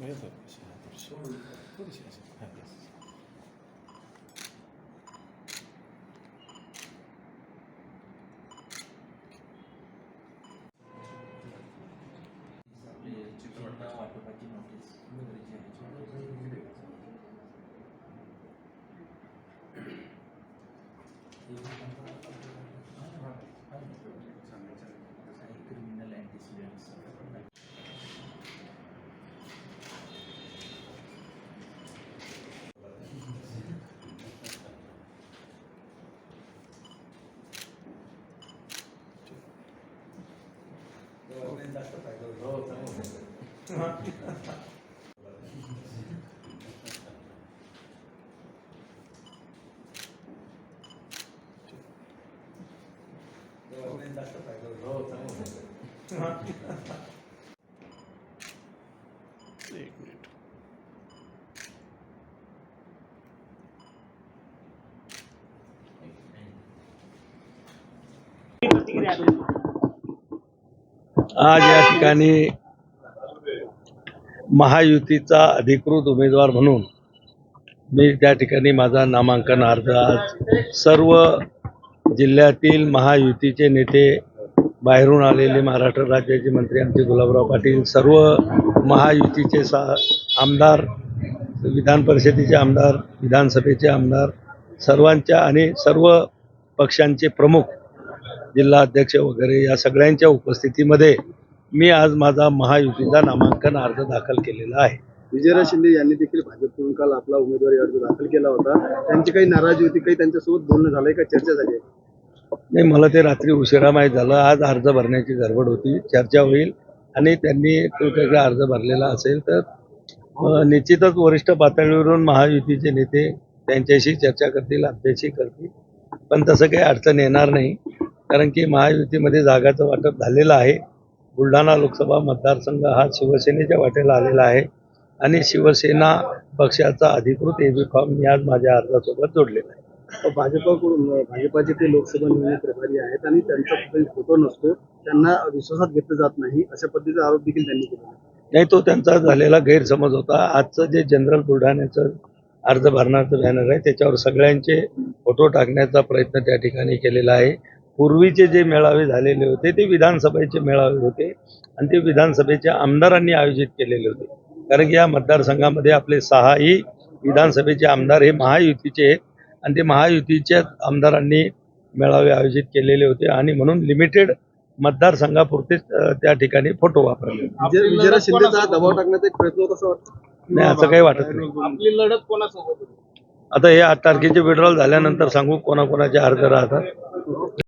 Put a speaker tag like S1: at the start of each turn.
S1: नाही सर थोडीशी थोडीशी अशी हां बस. हो चांगलं आहे. हो चांगलं आहे. एक मिनिट
S2: आज या ठिकाणी महायुतीचा अधिकृत उमेदवार म्हणून मी त्या ठिकाणी माझा नामांकन अर्ज आज सर्व जिल्ह्यातील महायुतीचे नेते बाहेरून आलेले महाराष्ट्र राज्याचे मंत्री आमचे गुलाबराव पाटील सर्व महायुतीचे सा आमदार विधान परिषदेचे आमदार विधानसभेचे आमदार सर्वांच्या आणि सर्व पक्षांचे प्रमुख जिल्हा अध्यक्ष वगैरे या सगळ्यांच्या उपस्थितीमध्ये मी आज माझा महायुतीचा नामांकन अर्ज दाखल केलेला आहे.
S3: विजयराज शिंदे यांनी देखील भाजपकडून काल आपला उमेदवारी अर्ज दाखल केला होता. त्यांची काही नाराजी होती काही त्यांच्यासोबत बोलणं झालंय का? चर्चा झाली?
S2: नाही मला ते रात्री उशिरा माहीत झालं. आज अर्ज भरण्याची गडबड होती चर्चा होईल आणि त्यांनी त्याचा अर्ज भरलेला असेल तर निश्चितच वरिष्ठ पातळीवरून महायुतीचे नेते त्यांच्याशी चर्चा करतील आमच्याशी करतील. पण तसं काही अडचण येणार नाही. कारण की महायुतीमध्ये जागाचं वाटप झालेलं आहे. बुलढाणा लोकसभा मतदारसंघ हा शिवसेनेच्या वाटेला आलेला आहे आणि शिवसेना पक्षाचा अधिकृत एबी फॉर्म मी आज माझ्या अर्जासोबत जोडलेला आहे.
S3: भाजपकडून भाजपाचे ते लोकसभा निवडणूक प्रभारी आहेत आणि त्यांचा कुठेही फोटो नसतो. त्यांना विश्वासात घेतलं जात नाही. अशा पद्धतीचा आरोप देखील त्यांनी केला.
S2: नाही तो त्यांचा झालेला गैरसमज होता. आजचं जे जनरल बुलढाण्याचं अर्ज भरण्याचं बॅनर आहे. त्याच्यावर सगळ्यांचे फोटो टाकण्याचा प्रयत्न त्या ठिकाणी केलेला आहे. पूर्वीचे जे मेळावे झालेले होते ते विधानसभेचे मेळावे होते आणि ते विधानसभेच्या आमदारांनी आयोजित केलेले होते. कारण की या मतदारसंघामध्ये आपले सहाही विधानसभेचे आमदार हे महायुतीचे आहेत आणि ते महायुतीच्या आमदारांनी मेळावे आयोजित केलेले होते आणि म्हणून लिमिटेड मतदारसंघापुरतेच त्या ठिकाणी फोटो वापरले.
S3: दबाव टाकण्याचा एक प्रयत्न होत असं वाटतं.
S2: नाही असं काही वाटत नाही.
S3: आपली लढत कोणासोबत
S2: आता हे आठ तारखेचे विड्रॉल झाल्यानंतर सांगू कोणाकोणाचे अर्ज राहतात.